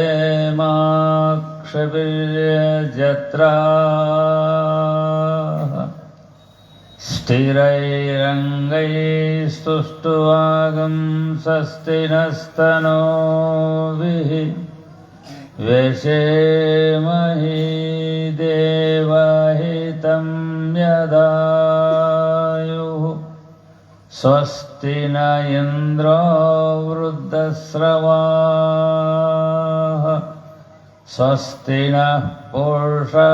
पश्येमाक्षभिर्यजत्राः स्थिरैरङ्गैस्तुष्टुवागं स्वस्ति नस्तनोभिः देवहितं यदायुः। स्वस्ति न इन्द्रो वृद्धस्रवाः स्वस्ति नः पुरुषा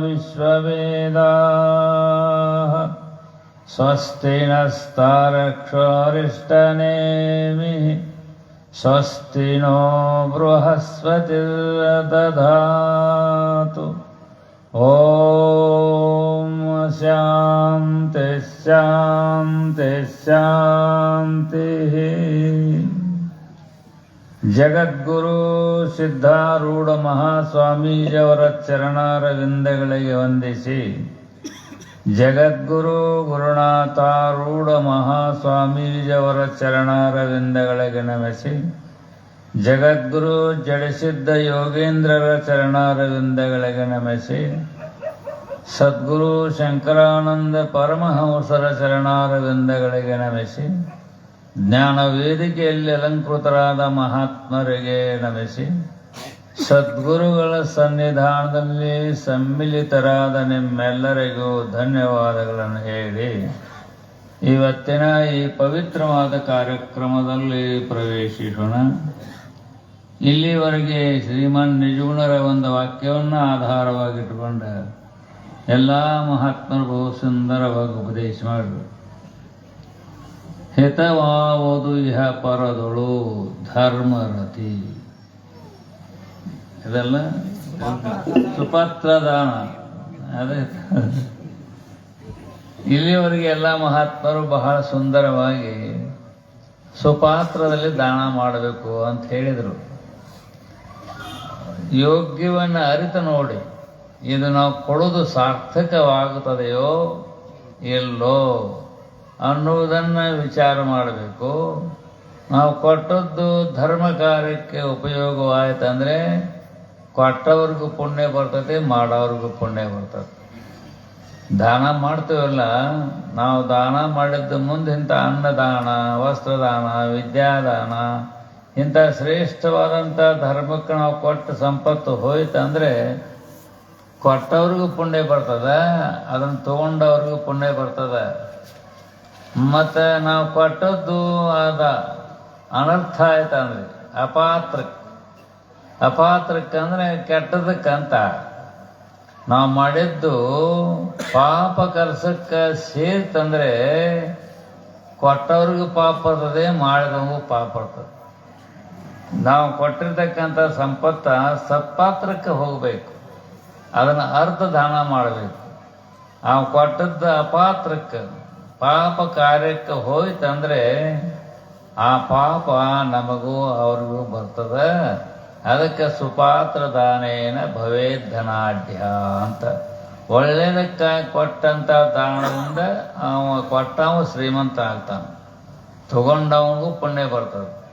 विश्ववेदाः स्वस्ति नस्तारक्षरिष्टनेमिः स्वस्ति नो बृहस्पतिर्दधातु ॐ शान्ति शान्ति शान्तिः जगद्गुरु ಸಿದ್ಧಾರೂಢ ಮಹಾಸ್ವಾಮೀಜಿಯವರ ಚರಣಾರವಿಂದಗಳಿಗೆ ವಂದಿಸಿ ಜಗದ್ಗುರು ಗುರುನಾಥಾರೂಢ ಮಹಾಸ್ವಾಮೀಜಿಯವರ ಚರಣಾರವಿಂದಗಳಿಗೆ ನಮಿಸಿ ಜಗದ್ಗುರು ಜಡಸಿದ್ಧ ಯೋಗೇಂದ್ರರ ಚರಣಾರವಿಂದಗಳಿಗೆ ನಮಿಸಿ ಸದ್ಗುರು ಶಂಕರಾನಂದ ಪರಮಹಂಸರ ಚರಣಾರವಿಂದಗಳಿಗೆ ನಮಿಸಿ ಜ್ಞಾನ ವೇದಿಕೆಯಲ್ಲಿ ಅಲಂಕೃತರಾದ ಮಹಾತ್ಮರಿಗೆ ನಮಿಸಿ, ಸದ್ಗುರುಗಳ ಸನ್ನಿಧಾನದಲ್ಲಿ ಸಮ್ಮಿಲಿತರಾದ ನಿಮ್ಮೆಲ್ಲರಿಗೂ ಧನ್ಯವಾದಗಳನ್ನು ಹೇಳಿ, ಇವತ್ತಿನ ಈ ಪವಿತ್ರವಾದ ಕಾರ್ಯಕ್ರಮದಲ್ಲಿ ಪ್ರವೇಶಿಸೋಣ. ಇಲ್ಲಿವರೆಗೆ ಶ್ರೀಮನ್ ನಿಜಗುಣರ ಒಂದು ವಾಕ್ಯವನ್ನು ಆಧಾರವಾಗಿಟ್ಟುಕೊಂಡ, ಎಲ್ಲ ಮಹಾತ್ಮರು ಬಹು ಸುಂದರವಾಗಿ ಉಪದೇಶ ಮಾಡಿದರು ಹಿತವಾವುದು ಇಹ ಪರದಳು ಧರ್ಮರತಿ. ಇದೆಲ್ಲ? ಸುಪತ್ರದಾನ. ಅದೇ. ಇಲ್ಲಿವರೆಗೆ ಎಲ್ಲ ಮಹಾತ್ಮರು ಬಹಳ ಸುಂದರವಾಗಿ ಸುಪಾತ್ರದಲ್ಲಿ ದಾನ ಮಾಡಬೇಕು ಅಂತ ಹೇಳಿದರು. ಯೋಗ್ಯವನ್ನು ಅರಿತು ನೋಡಿ, ಇದು ನಾವು ಕೊಡೋದು ಸಾರ್ಥಕವಾಗುತ್ತದೆಯೋ ಎಲ್ಲೋ ಅನ್ನುವುದನ್ನು ವಿಚಾರ ಮಾಡಬೇಕು. ನಾವು ಕೊಟ್ಟದ್ದು ಧರ್ಮ ಕಾರ್ಯಕ್ಕೆ ಉಪಯೋಗವಾಯ್ತಂದ್ರೆ ಕೊಟ್ಟವ್ರಿಗೂ ಪುಣ್ಯ ಬರ್ತದೆ, ಮಾಡೋವ್ರಿಗೂ ಪುಣ್ಯ ಬರ್ತದೆ. ದಾನ ಮಾಡ್ತೀವಲ್ಲ, ನಾವು ದಾನ ಮಾಡಿದ್ದು ಮುಂದೆ ಇಂಥ ಅನ್ನದಾನ, ವಸ್ತ್ರದಾನ, ವಿದ್ಯಾದಾನ, ಇಂಥ ಶ್ರೇಷ್ಠವಾದಂಥ ಧರ್ಮಕ್ಕೆ ನಾವು ಕೊಟ್ಟ ಸಂಪತ್ತು ಹೋಯ್ತಂದರೆ ಕೊಟ್ಟವ್ರಿಗೂ ಪುಣ್ಯ ಬರ್ತದೆ, ಅದನ್ನು ತೊಗೊಂಡವ್ರಿಗೂ ಪುಣ್ಯ ಬರ್ತದ. ಮತ್ತು ನಾವು ಕೊಟ್ಟದ್ದು ಆದ ಅನರ್ಥ ಆಯ್ತಂದ್ರೆ ಅಪಾತ್ರಕ್ಕೆ ಅಪಾತ್ರಕ್ಕಂದ್ರೆ ಕೆಟ್ಟದಕ್ಕಂತ. ನಾವು ಮಾಡಿದ್ದು ಪಾಪ ಕೆಲಸಕ್ಕೆ ಸೇರ್ತಂದ್ರೆ ಕೊಟ್ಟವ್ರಿಗೂ ಪಾಪ ಬರ್ತದೆ ಮಾಡಿದವೂ ಪಾಪ ಬರ್ತದೆ ನಾವು ಕೊಟ್ಟಿರ್ತಕ್ಕಂಥ ಸಂಪತ್ತ ಸತ್ಪಾತ್ರಕ್ಕೆ ಹೋಗಬೇಕು. ಅದನ್ನು ಅರ್ಧ ದಾನ ಮಾಡಬೇಕು. ನಾವು ಕೊಟ್ಟದ್ದು ಅಪಾತ್ರಕ್ಕೆ ಪಾಪ ಕಾರ್ಯಕ್ಕೆ ಹೋಯ್ತಂದ್ರೆ ಆ ಪಾಪ ನಮಗೂ ಅವ್ರಿಗೂ ಬರ್ತದ. ಅದಕ್ಕೆ ಸುಪಾತ್ರ ದಾನೇನ ಭವೇದ್ ಧನಾಢ್ಯ ಅಂತ. ಒಳ್ಳೇದಕ್ಕಾಗಿ ಕೊಟ್ಟಂತ ದಾನದಿಂದ ಅವ ಕೊಟ್ಟವ ಶ್ರೀಮಂತ ಆಗ್ತಾನೆ. ತಗೊಂಡವನಿಗೂ ಪುಣ್ಯ ಬರ್ತದೆ.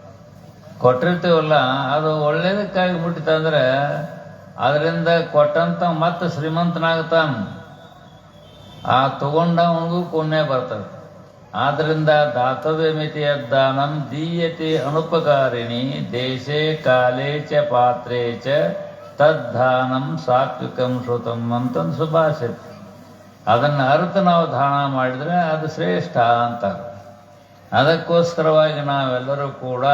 ಕೊಟ್ಟಿರ್ತೀವಲ್ಲ, ಅದು ಒಳ್ಳೇದಕ್ಕಾಗಿ ಬಿಟ್ಟಿತಂದ್ರೆ, ಅದರಿಂದ ಕೊಟ್ಟಂತ ಮತ್ತೆ ಶ್ರೀಮಂತನಾಗ್ತಾನ. ಆ ತಗೊಂಡವನಿಗೂ ಪುಣ್ಯ ಬರ್ತದೆ. ಆದ್ದರಿಂದ ದಾತವ್ಯ ಮಿತಿಯ ದಾನಂ ದೀಯತೆ ಅನುಪಕಾರಿಣಿ ದೇಶೇ ಕಾಲೇ ಚ ಪಾತ್ರೇ ಚ ತದ್ದಾನಂ ಸಾತ್ವಿಕಂ ಶ್ರುತಂ ಅಂತಂದು ಸುಭಾಷಿತ ಅದನ್ನು ಅರ್ಥ ನಾವು ದಾನ ಮಾಡಿದ್ರೆ ಅದು ಶ್ರೇಷ್ಠ ಅಂತಾರೆ. ಅದಕ್ಕೋಸ್ಕರವಾಗಿ ನಾವೆಲ್ಲರೂ ಕೂಡ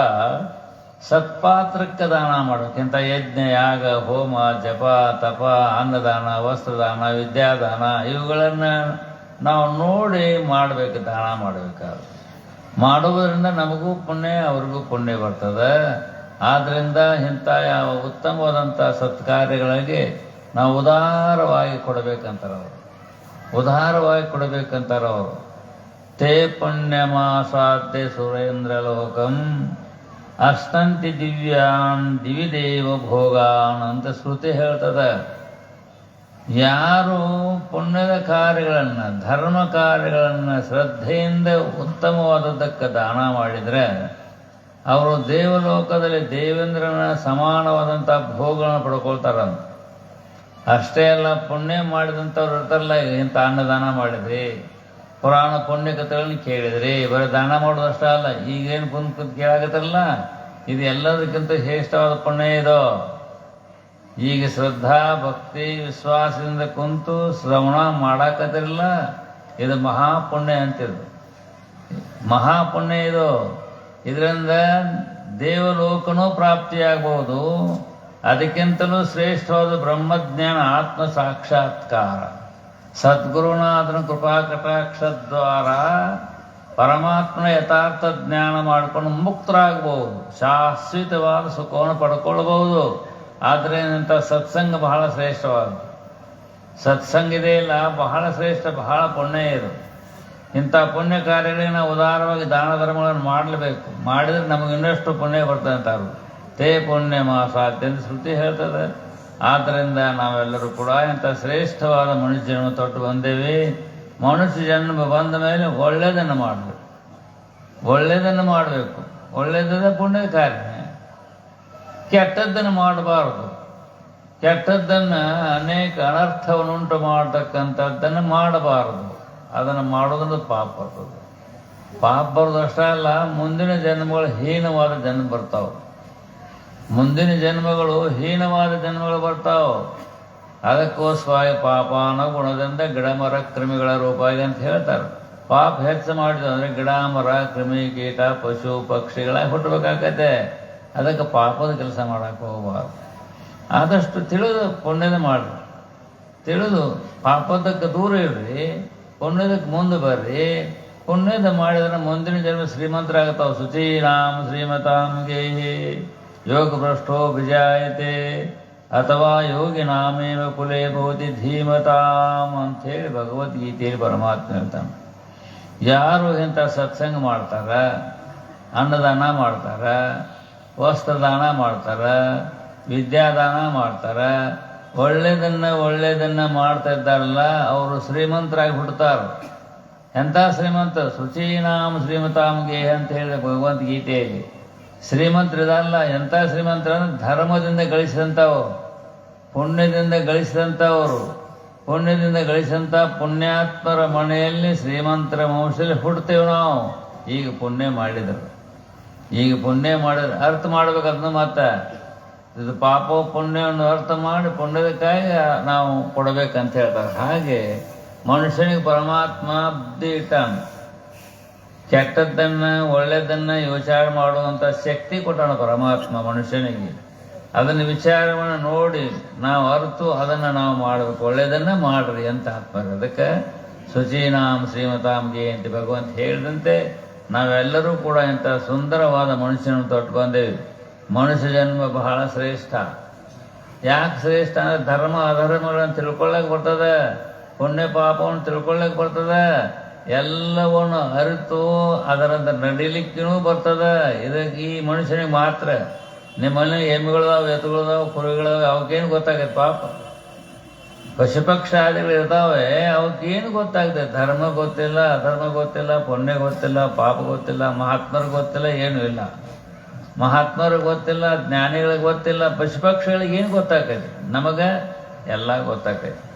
ಸತ್ಪಾತ್ರಕ್ಕೆ ದಾನ ಮಾಡಬೇಕಿಂತ ಯಜ್ಞ, ಯಾಗ, ಹೋಮ, ಜಪ, ತಪ, ಅನ್ನದಾನ, ವಸ್ತ್ರದಾನ, ವಿದ್ಯಾದಾನ, ಇವುಗಳನ್ನು ನಾವು ನೋಡಿ ಮಾಡಬೇಕು, ದಾನ ಮಾಡಬೇಕಾದ್ರೆ. ಮಾಡುವುದರಿಂದ ನಮಗೂ ಪುಣ್ಯ, ಅವ್ರಿಗೂ ಪುಣ್ಯ ಬರ್ತದೆ. ಆದ್ದರಿಂದ ಇಂಥ ಯಾವ ಉತ್ತಮವಾದಂಥ ಸತ್ಕಾರ್ಯಗಳಿಗೆ ನಾವು ಉದಾರವಾಗಿ ಕೊಡಬೇಕಂತಾರೆ ಅವರು. ಉದಾರವಾಗಿ ಕೊಡಬೇಕಂತಾರೆ ಅವರು. ತೇ ಪುಣ್ಯಮಾಸಾಧ್ಯ ಸುರೇಂದ್ರ ಲೋಕಂ ಅಷ್ಟಂತಿ ದಿವ್ಯಾನ್ ದಿವಿದೇವ ಭೋಗಾನ್ ಅಂತ ಶ್ರುತಿ ಹೇಳ್ತದ. ಯಾರು ಪುಣ್ಯದ ಕಾರ್ಯಗಳನ್ನು, ಧರ್ಮ ಕಾರ್ಯಗಳನ್ನು ಶ್ರದ್ಧೆಯಿಂದ ಉತ್ತಮವಾದದ್ದಕ್ಕೆ ದಾನ ಮಾಡಿದರೆ, ಅವರು ದೇವಲೋಕದಲ್ಲಿ ದೇವೇಂದ್ರನ ಸಮಾನವಾದಂಥ ಭೋಗಗಳನ್ನು ಪಡ್ಕೊಳ್ತಾರಂತ. ಅಷ್ಟೇ ಅಲ್ಲ, ಪುಣ್ಯ ಮಾಡಿದಂಥವ್ರು ಇರ್ತಾರಲ್ಲ ಇಂಥ ಅನ್ನದಾನ ಮಾಡಿದ್ರಿ? ಪುರಾಣ ಪುಣ್ಯ ಕಥೆಗಳನ್ನ ಕೇಳಿದ್ರಿ ಬರೀ ದಾನ ಮಾಡೋದಷ್ಟೇ ಅಲ್ಲ, ಈಗೇನು ಕುಂತ್ ಕುಂತ್ ಕೇಳಾಗತ್ತಲ್ಲ ಇದು ಎಲ್ಲದಕ್ಕಿಂತ ಶ್ರೇಷ್ಠವಾದ ಪುಣ್ಯ ಇದು. ಈಗ ಶ್ರದ್ಧಾ, ಭಕ್ತಿ, ವಿಶ್ವಾಸದಿಂದ ಕುಂತು ಶ್ರವಣ ಮಾಡಾಕತ್ತಿರಲ್ಲ. ಇದು ಮಹಾಪುಣ್ಯ ಅಂತಿದ್ರು ಮಹಾಪುಣ್ಯ ಇದು. ಇದರಿಂದ ದೇವಲೋಕನೂ ಪ್ರಾಪ್ತಿಯಾಗಬಹುದು ಅದಕ್ಕಿಂತಲೂ ಶ್ರೇಷ್ಠವಾದ ಬ್ರಹ್ಮಜ್ಞಾನ ಆತ್ಮ ಸಾಕ್ಷಾತ್ಕಾರ. ಸದ್ಗುರುನಾಥನ ಕೃಪಾ ಕಟಾಕ್ಷದ್ವಾರ ಪರಮಾತ್ಮನ ಯಥಾರ್ಥ ಜ್ಞಾನ ಮಾಡಿಕೊಂಡು ಮುಕ್ತರಾಗಬಹುದು. ಶಾಶ್ವತವಾದ ಸುಖವನ್ನು ಪಡ್ಕೊಳ್ಬಹುದು. ಆದರೆ ಇಂಥ ಸತ್ಸಂಗ ಬಹಳ ಶ್ರೇಷ್ಠವಾದ್ದು. ಸತ್ಸಂಗ ಇದೆಯಲ್ಲ ಬಹಳ ಶ್ರೇಷ್ಠ, ಬಹಳ ಪುಣ್ಯ ಇದು. ಇಂಥ ಪುಣ್ಯ ಕಾರ್ಯಗಳಿಗೆ ನಾವು ಉದಾರವಾಗಿ ದಾನ ಧರ್ಮಗಳನ್ನು ಮಾಡಲೇಬೇಕು. ಮಾಡಿದ್ರೆ ನಮಗೆ ಇನ್ನಷ್ಟು ಪುಣ್ಯ ಬರ್ತದೆ ಅಂತಾರು ತೇ ಪುಣ್ಯ ಮಾಸ ಅಂತ ಶ್ರುತಿ ಹೇಳ್ತದೆ. ಆದ್ದರಿಂದ ನಾವೆಲ್ಲರೂ ಕೂಡ ಇಂಥ ಶ್ರೇಷ್ಠವಾದ ಮನುಷ್ಯ ಜನ್ಮ ತೊಟ್ಟು ಬಂದೇವೆ. ಮನುಷ್ಯ ಜನ್ಮ ಬಂದ ಮೇಲೆ ಒಳ್ಳೆಯದನ್ನು ಮಾಡಬೇಕು. ಒಳ್ಳೆಯದನ್ನು ಮಾಡಬೇಕು. ಒಳ್ಳೆಯದ ಪುಣ್ಯದ ಕಾರ್ಯ. ಕೆಟ್ಟದ್ದನ್ನು ಮಾಡಬಾರದು. ಕೆಟ್ಟದ್ದನ್ನು ಅನೇಕ ಅನರ್ಥವನ್ನುಂಟು ಮಾಡತಕ್ಕಂಥದ್ದನ್ನು ಮಾಡಬಾರದು. ಅದನ್ನು ಮಾಡೋದನ್ನು ಪಾಪ ಬರ್ತದೆ. ಪಾಪ ಬರೋದು ಅಷ್ಟೇ ಅಲ್ಲ, ಮುಂದಿನ ಜನ್ಮಗಳು ಹೀನವಾದ ಜನ್ಮ ಬರ್ತಾವೆ. ಮುಂದಿನ ಜನ್ಮಗಳು ಹೀನವಾದ ಜನ್ಮಗಳು ಬರ್ತಾವೆ. ಪಾಪ ಅನ್ನೋ ಗುಣದಿಂದ ಗಿಡ ಮರ ಕ್ರಿಮಿಗಳ ರೂಪ ಇದೆ ಅಂತ ಹೇಳ್ತಾರೆ. ಪಾಪ ಹೆಚ್ಚು ಮಾಡಿದ್ವು ಅಂದರೆ ಗಿಡ ಮರ ಕ್ರಿಮಿ, ಕೀಟ, ಪಶು ಪಕ್ಷಿಗಳ ಹುಟ್ಟಬೇಕಾಗತ್ತೆ. ಅದಕ್ಕೆ ಪಾಪದ ಕೆಲಸ ಮಾಡೋಕೆ ಹೋಗಬಾರ್ದು. ಆದಷ್ಟು ತಿಳಿದು ಪುಣ್ಯದ ಮಾಡ್ರಿ. ತಿಳಿದು ಪಾಪದಕ್ಕೆ ದೂರ ಇರ್ರಿ. ಪುಣ್ಯದಕ್ಕೆ ಮುಂದೆ ಬರ್ರಿ. ಪುಣ್ಯದ ಮಾಡಿದ್ರೆ ಮುಂದಿನ ಜನ್ಮ ಶ್ರೀಮಂತರಾಗತ್ತಾವ ಶುಚೀರಾಮ್ ಶ್ರೀಮತಾಂ ಯೋಗ ಭ್ರಷ್ಟೋ ವಿಜಾಯತೆ ಅಥವಾ ಯೋಗಿ ನಾಮೇವ ಕುಲೇ ಭವತಿ ಧೀಮತಾಂ ಅಂಥೇಳಿ ಭಗವದ್ಗೀತೆಯಲ್ಲಿ ಪರಮಾತ್ಮ ಹೇಳ್ತಾನೆ. ಯಾರು ಇಂಥ ಸತ್ಸಂಗ ಮಾಡ್ತಾರ, ಅನ್ನದಾನ ಮಾಡ್ತಾರ, ವಸ್ತ್ರದಾನ ಮಾಡ್ತಾರ, ವಿದ್ಯಾದಾನ ಮಾಡ್ತಾರ ಒಳ್ಳೆಯದನ್ನು ಒಳ್ಳೆಯದನ್ನು ಮಾಡ್ತಾ ಇದ್ದಾರಲ್ಲ, ಅವರು ಶ್ರೀಮಂತರಾಗಿ ಹುಡ್ತಾರೆ ಎಂಥ ಶ್ರೀಮಂತ? ಶುಚೀನಾಂ ಶ್ರೀಮತಾಮ್ಗೆ ಅಂತ ಹೇಳಿದ ಭಗವಂತ ಗೀತೆಯಲ್ಲಿ. ಶ್ರೀಮಂತರಿದಲ್ಲ, ಎಂಥ ಶ್ರೀಮಂತರ ಧರ್ಮದಿಂದ ಗಳಿಸಿದಂಥವು ಪುಣ್ಯದಿಂದ ಗಳಿಸಿದಂಥವರು, ಪುಣ್ಯದಿಂದ ಗಳಿಸಿದಂಥ ಪುಣ್ಯಾತ್ಮರ ಮನೆಯಲ್ಲಿ ಶ್ರೀಮಂತರ ವಂಶದಲ್ಲಿ ಹುಡ್ತೇವೆ ನಾವು. ಈಗ ಪುಣ್ಯ ಮಾಡಿದರು. ಈಗ ಪುಣ್ಯ ಮಾಡಿದ್ರೆ ಅರ್ಥ ಮಾಡ್ಬೇಕಂತ ಮತ್ತೆ. ಇದು ಪಾಪ ಪುಣ್ಯವನ್ನು ಅರ್ಥ ಮಾಡಿ ಪುಣ್ಯದಕ್ಕಾಗಿ ನಾವು ಕೊಡಬೇಕಂತ ಹೇಳ್ತಾರೆ. ಹಾಗೆ ಮನುಷ್ಯನಿಗೆ ಪರಮಾತ್ಮ ಇಟ್ಟಾನ ಕೆಟ್ಟದ್ದನ್ನ, ಒಳ್ಳೆಯದನ್ನ ವಿಚಾರ ಮಾಡುವಂಥ ಶಕ್ತಿ ಕೊಟ್ಟಾನ ಪರಮಾತ್ಮ ಮನುಷ್ಯನಿಗೆ. ಅದನ್ನು ವಿಚಾರವನ್ನು ನೋಡಿ, ನಾವು ಅರ್ತು ಅದನ್ನು ನಾವು ಮಾಡಬೇಕು. ಒಳ್ಳೆಯದನ್ನ ಮಾಡ್ರಿ ಅಂತ ಆತ್ಮರು. ಅದಕ್ಕೆ ಶುಚೀನಾಂ ಶ್ರೀಮತಾಂಗೆ ಅಂತ ಭಗವಂತ ಹೇಳಿದಂತೆ ನಾವೆಲ್ಲರೂ ಕೂಡ ಇಂಥ ಸುಂದರವಾದ ಮನುಷ್ಯನ ತೊಟ್ಟು ಬಂದೇವೆ ಮನುಷ್ಯ ಜನ್ಮ ಬಹಳ ಶ್ರೇಷ್ಠ. ಯಾಕೆ ಶ್ರೇಷ್ಠ ಅಂದ್ರೆ ಧರ್ಮ, ಅಧರ್ಮಗಳನ್ನು ತಿಳ್ಕೊಳ್ಳಕ್ಕೆ ಬರ್ತದೆ. ಪುಣ್ಯ ಪಾಪವನ್ನು ತಿಳ್ಕೊಳ್ಳಕ್ಕೆ ಬರ್ತದೆ. ಎಲ್ಲವನ್ನು ಅರಿತು ಅದರಂತ ನಡಿಲಿಕ್ಕೂ ಬರ್ತದೆ. ಇದಕ್ಕೆ ಈ ಮನುಷ್ಯನಿಗೆ ಮಾತ್ರ. ನಿಮ್ಮಲ್ಲಿ ಎಮ್ಮೆಗಳದಾವ ಎತ್ತುಗಳದಾವ ಕುರಿಗಳದಾವ ಅವಕ್ಕೇನು ಗೊತ್ತಾಗತ್ತೆ ಪಾಪ. ಪಶುಪಕ್ಷಾದಿಗಳು ಇರ್ತಾವೆ, ಅವಕ್ಕೇನು ಗೊತ್ತಾಗ್ತದೆ ಧರ್ಮ ಗೊತ್ತಿಲ್ಲ, ಅಧರ್ಮ ಗೊತ್ತಿಲ್ಲ, ಪುಣ್ಯ ಗೊತ್ತಿಲ್ಲ, ಪಾಪ ಗೊತ್ತಿಲ್ಲ, ಮಹಾತ್ಮರು ಗೊತ್ತಿಲ್ಲ, ಏನೂ ಇಲ್ಲ. ಮಹಾತ್ಮರು ಗೊತ್ತಿಲ್ಲ, ಜ್ಞಾನಿಗಳಿಗೆ ಗೊತ್ತಿಲ್ಲ, ಪಶುಪಕ್ಷಿಗಳಿಗೆ ಏನು ಗೊತ್ತಾಕೈತಿ ನಮಗೆ ಎಲ್ಲ ಗೊತ್ತಾಕೈತಿ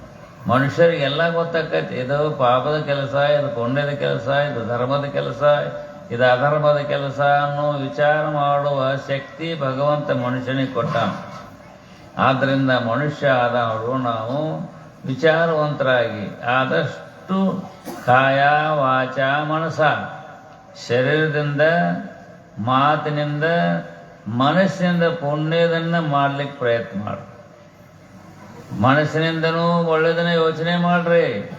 ಮನುಷ್ಯರಿಗೆ ಎಲ್ಲ ಗೊತ್ತಾಕೈತಿ ಇದು ಪಾಪದ ಕೆಲಸ, ಇದು ಪುಣ್ಯದ ಕೆಲಸ, ಇದು ಧರ್ಮದ ಕೆಲಸ, ಇದು ಅಧರ್ಮದ ಕೆಲಸ ಅನ್ನೋ ವಿಚಾರ ಮಾಡುವ ಶಕ್ತಿ ಭಗವಂತ ಮನುಷ್ಯನಿಗೆ ಕೊಟ್ಟ ಆದ್ದರಿಂದ ಮನುಷ್ಯ ಆದವರು ನಾವು ವಿಚಾರವಂತರಾಗಿ ಆದಷ್ಟು ಕಾಯ, ವಾಚ ಮನಸ ಶರೀರದಿಂದ, ಮಾತಿನಿಂದ, ಮನಸ್ಸಿನಿಂದ ಪುಣ್ಯದನ್ನು ಮಾಡಲಿಕ್ಕೆ ಪ್ರಯತ್ನ ಮಾಡಿ. ಮನಸ್ಸಿನಿಂದನೂ ಒಳ್ಳೆಯದನ್ನ ಯೋಚನೆ ಮಾಡ್ರಿ.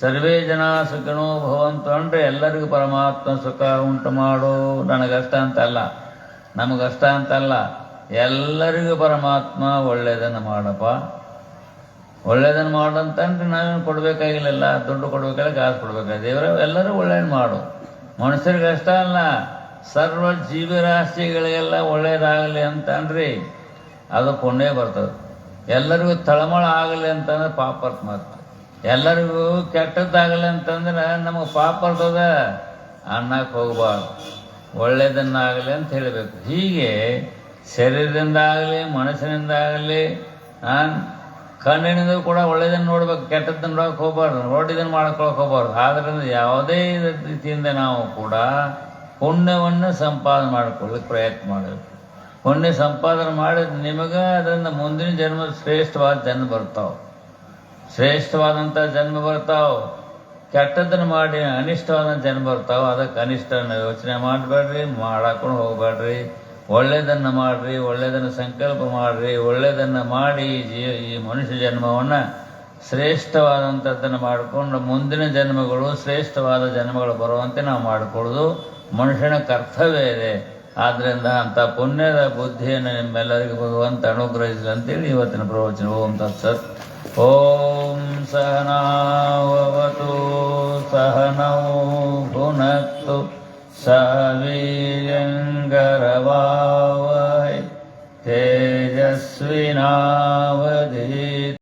ಸರ್ವೇ ಜನ ಸುಖನೋ ಭವಂತು ಅಂದ್ರೆ ಎಲ್ಲರಿಗೂ ಪರಮಾತ್ಮ ಸುಖ ಉಂಟು ಮಾಡು. ನನಗಷ್ಟ ಅಂತಲ್ಲ. ನಮಗಷ್ಟ ಅಂತಲ್ಲ. ಎಲ್ಲರಿಗೂ ಪರಮಾತ್ಮ ಒಳ್ಳೆಯದನ್ನು ಮಾಡಪ್ಪ. ಒಳ್ಳೇದನ್ನು ಮಾಡು ಅಂತಂದ್ರೆ ನಾವೇನು ಕೊಡಬೇಕಾಗಿಲ್ಲ ದುಡ್ಡು ಕೊಡಬೇಕಾಗಿಲ್ಲ ಕಾಸು ಕೊಡಬೇಕಾಗಿ ದೇವರ, ಎಲ್ಲರೂ ಒಳ್ಳೇದು ಮಾಡು. ಮನುಷ್ಯರಿಗೆ ಅಷ್ಟ ಅಲ್ಲ. ಸರ್ವ ಜೀವರಾಶಿಗಳಿಗೆಲ್ಲ ಒಳ್ಳೇದಾಗಲಿ ಅಂತಂದ್ರಿ ಅದು ಕೊಂಡೇ ಬರ್ತದೆ. ಎಲ್ಲರಿಗೂ ತಳಮಳ ಆಗಲಿ ಅಂತಂದ್ರೆ ಪಾಪ ಮಾತು ಎಲ್ಲರಿಗೂ ಕೆಟ್ಟದ್ದಾಗಲಿ ಅಂತಂದ್ರೆ ನಮಗೆ ಪಾಪ ಬರ್ತದ ಅನ್ನಕ್ಕೆ ಹೋಗಬಾರ್ದು. ಒಳ್ಳೇದನ್ನಾಗಲಿ ಅಂತ ಹೇಳಬೇಕು. ಹೀಗೆ ಶರೀರದಿಂದ ಆಗಲಿ ಮನಸ್ಸಿನಿಂದ ಆಗಲಿ ಕಣ್ಣಿನಿಂದ ಕೂಡ ಒಳ್ಳೇದನ್ನು ನೋಡ್ಬೇಕು. ಕೆಟ್ಟದ್ದನ್ನು ನೋಡಕ್ಕೆ ಹೋಗ್ಬಾರ್ದು. ನೋಡಿದ್ದನ್ನು ಮಾಡ್ಕೊಳಕ್ಕೆ ಹೋಗಬಾರ್ದು. ಆದ್ದರಿಂದ ಯಾವುದೇ ರೀತಿಯಿಂದ ನಾವು ಕೂಡ ಪುಣ್ಯವನ್ನು ಸಂಪಾದನೆ ಮಾಡ್ಕೊಳ್ಳಿಕ್ಕೆ ಪ್ರಯತ್ನ ಮಾಡಬೇಕು. ಪುಣ್ಯ ಸಂಪಾದನೆ ಮಾಡಿದ ನಿಮಗೆ ಅದರಿಂದ ಮುಂದಿನ ಜನ್ಮ ಶ್ರೇಷ್ಠವಾದ ಜನ್ಮ ಬರ್ತಾವೆ. ಶ್ರೇಷ್ಠವಾದಂಥ ಜನ್ಮ ಬರ್ತಾವೆ. ಕೆಟ್ಟದನ್ನು ಮಾಡಿ ಅನಿಷ್ಟವಾದ ಜನ್ಮ ಬರ್ತಾವೆ. ಅದಕ್ಕೆ ಅನಿಷ್ಟನ ಯೋಚನೆ ಮಾಡಬೇಡ್ರಿ, ಮಾಡಾಕೊಂಡು ಹೋಗಬೇಡ್ರಿ. ಒಳ್ಳೆಯದನ್ನು ಮಾಡಿರಿ ಒಳ್ಳೆಯದನ್ನು ಸಂಕಲ್ಪ ಮಾಡಿರಿ. ಒಳ್ಳೆಯದನ್ನು ಮಾಡಿ ಈ ಜೀವ, ಈ ಮನುಷ್ಯ ಜನ್ಮವನ್ನು ಶ್ರೇಷ್ಠವಾದಂಥದ್ದನ್ನು ಮಾಡಿಕೊಂಡು ಮುಂದಿನ ಜನ್ಮಗಳು ಶ್ರೇಷ್ಠವಾದ ಜನ್ಮಗಳು ಬರುವಂತೆ ನಾವು ಮಾಡಿಕೊಳ್ಳೋದು. ಮನುಷ್ಯನ ಕರ್ತವ್ಯ ಇದೆ. ಆದ್ದರಿಂದ ಅಂಥ ಪುಣ್ಯದ ಬುದ್ಧಿಯನ್ನು ನಿಮ್ಮೆಲ್ಲರಿಗೂ ಭಗವಂತ ಅನುಗ್ರಹಿಸಲಿ ಅಂತೇಳಿ ಇವತ್ತಿನ ಪ್ರವಚನ ಓಂ ತತ್ಸತ್ ಓಂ ಸಹನಾವತು ಸಹನೌ ಭುನಕ್ತು ಸಹ ವೀರ್ಯಂಗರವಾವಹೈ ತೇಜಸ್ವಿನಾ